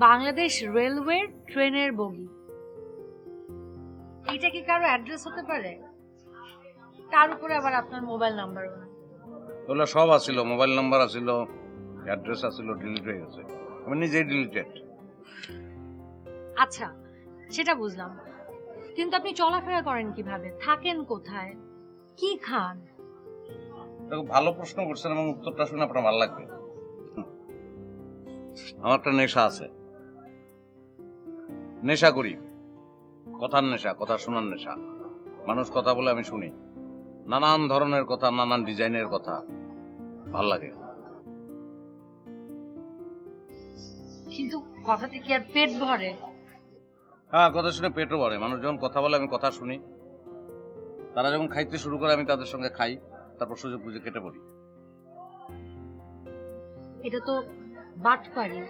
Bangladesh railway ট্রেনের বগি। এটা কি কারও অ্যাড্রেস হতে পারে? তার উপরে আবার আপনার মোবাইল নাম্বারও না ওগুলো সব আছিল মোবাইল নাম্বার আছিল অ্যাড্রেস আছিল ডিলিট হয়ে গেছে। আমি নিজেই ডিলিটেড। আচ্ছা সেটা বুঝলাম। কিন্তু আপনি চলাফেরা করেন কীভাবে? থাকেন কোথায়? কি খান? দেখো ভালো প্রশ্ন করছেন এবং উত্তরটা শুনে আপনার ভালো লাগবে। আমার একটা নেশা আছে। নেশা করি। কথার নেশা কথা শোনার নেশা। মানুষ কথা বলে আমি শুনি। নানান ধরনের কথা নানান ডিজাইনের কথা। ভালো লাগে। কিন্তু কথাতে কি আর পেট ভরে? হ্যাঁ কথা শুনে পেটও ভরে। মানুষ যখন কথা বলে আমি কথা শুনি। তারা যখন খাইতে শুরু করে আমি তাদের সঙ্গে খাই। তারপর সুযোগ বুঝে কেটে পড়ি। এটা তো বাটপাড়ি।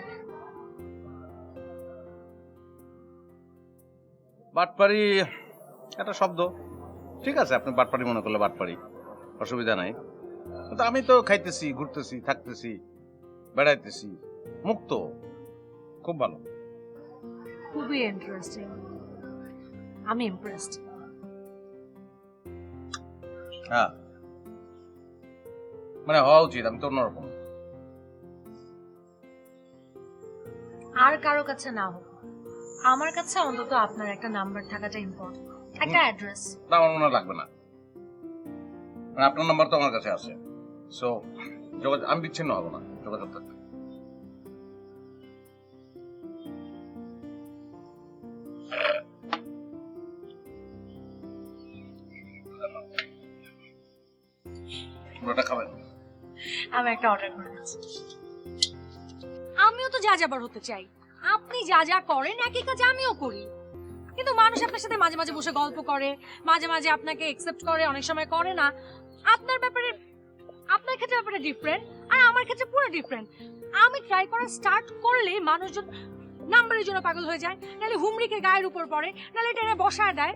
বাটপাড়ি একটা শব্দ। ঠিক আছে আপনি বাটপাড়ি মনে করলে বাটপাড়ি অসুবিধা নাই। তো আমি তো খাইতেছি ঘুরতেছি থাকতেছি বেড়াইতেছি মুক্ত খুব ভালো। খুবই ইন্টারেস্টিং আমি ইমপ্রেসড হ্যাঁ। মানে হওয়া উচিত আমি তো অন্যরকম। আর কারও কাছে না হোক। আমার কাছে অন্তত আপনার একটা নাম্বার থাকাটা ইম্পর্টেন্ট একটা অ্যাড্রেস তা আমার মনে লাগবে না। মানে আপনার নাম্বার তো আমার কাছে আছে। সো যোগাযোগ আমি বিচ্ছিন্ন হব না। যোগাযোগ থাকবে। পুরোটা খাবেন। আমি একটা অর্ডার করে আমিও তো যা যাবার হতে চাই। আপনি যা যা করেন একই কাজ আমিও করি। কিন্তু মানুষ আপনার সাথে মাঝে মাঝে বসে গল্প করে মাঝে মাঝে আপনাকে একসেপ্ট করে অনেক সময় করে না। আপনার ব্যাপারে আপনার ক্ষেত্রে ব্যাপারে ডিফারেন্ট আর আমার ক্ষেত্রে পুরো ডিফারেন্ট আমি ট্রাই করা স্টার্ট করলে মানুষজন নাম্বারের জন্য পাগল হয়ে যায় নাহলে হুমড়িকে গায়ের উপর পড়ে নাহলে টেনে বসায় দেয়।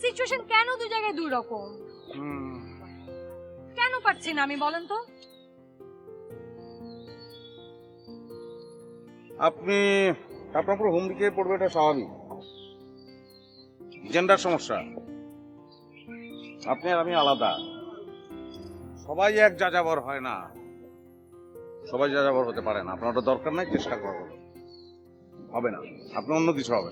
সিচুয়েশন কেন দুই জায়গায় দুই রকম? কেন পারছি না আমি বলেন তো? আপনি আপনার পুরো হুমড়ি খেয়ে পড়বে, এটা স্বাভাবিক। জেন্ডার সমস্যা। আপনি আর আমি আলাদা। সবাই এক যাযাবর হয় না। সবাই যাযাবর হতে পারে না। আপনার ওটা দরকার নাই, চেষ্টা করবেন হবে না। আপনার অন্য কিছু হবে।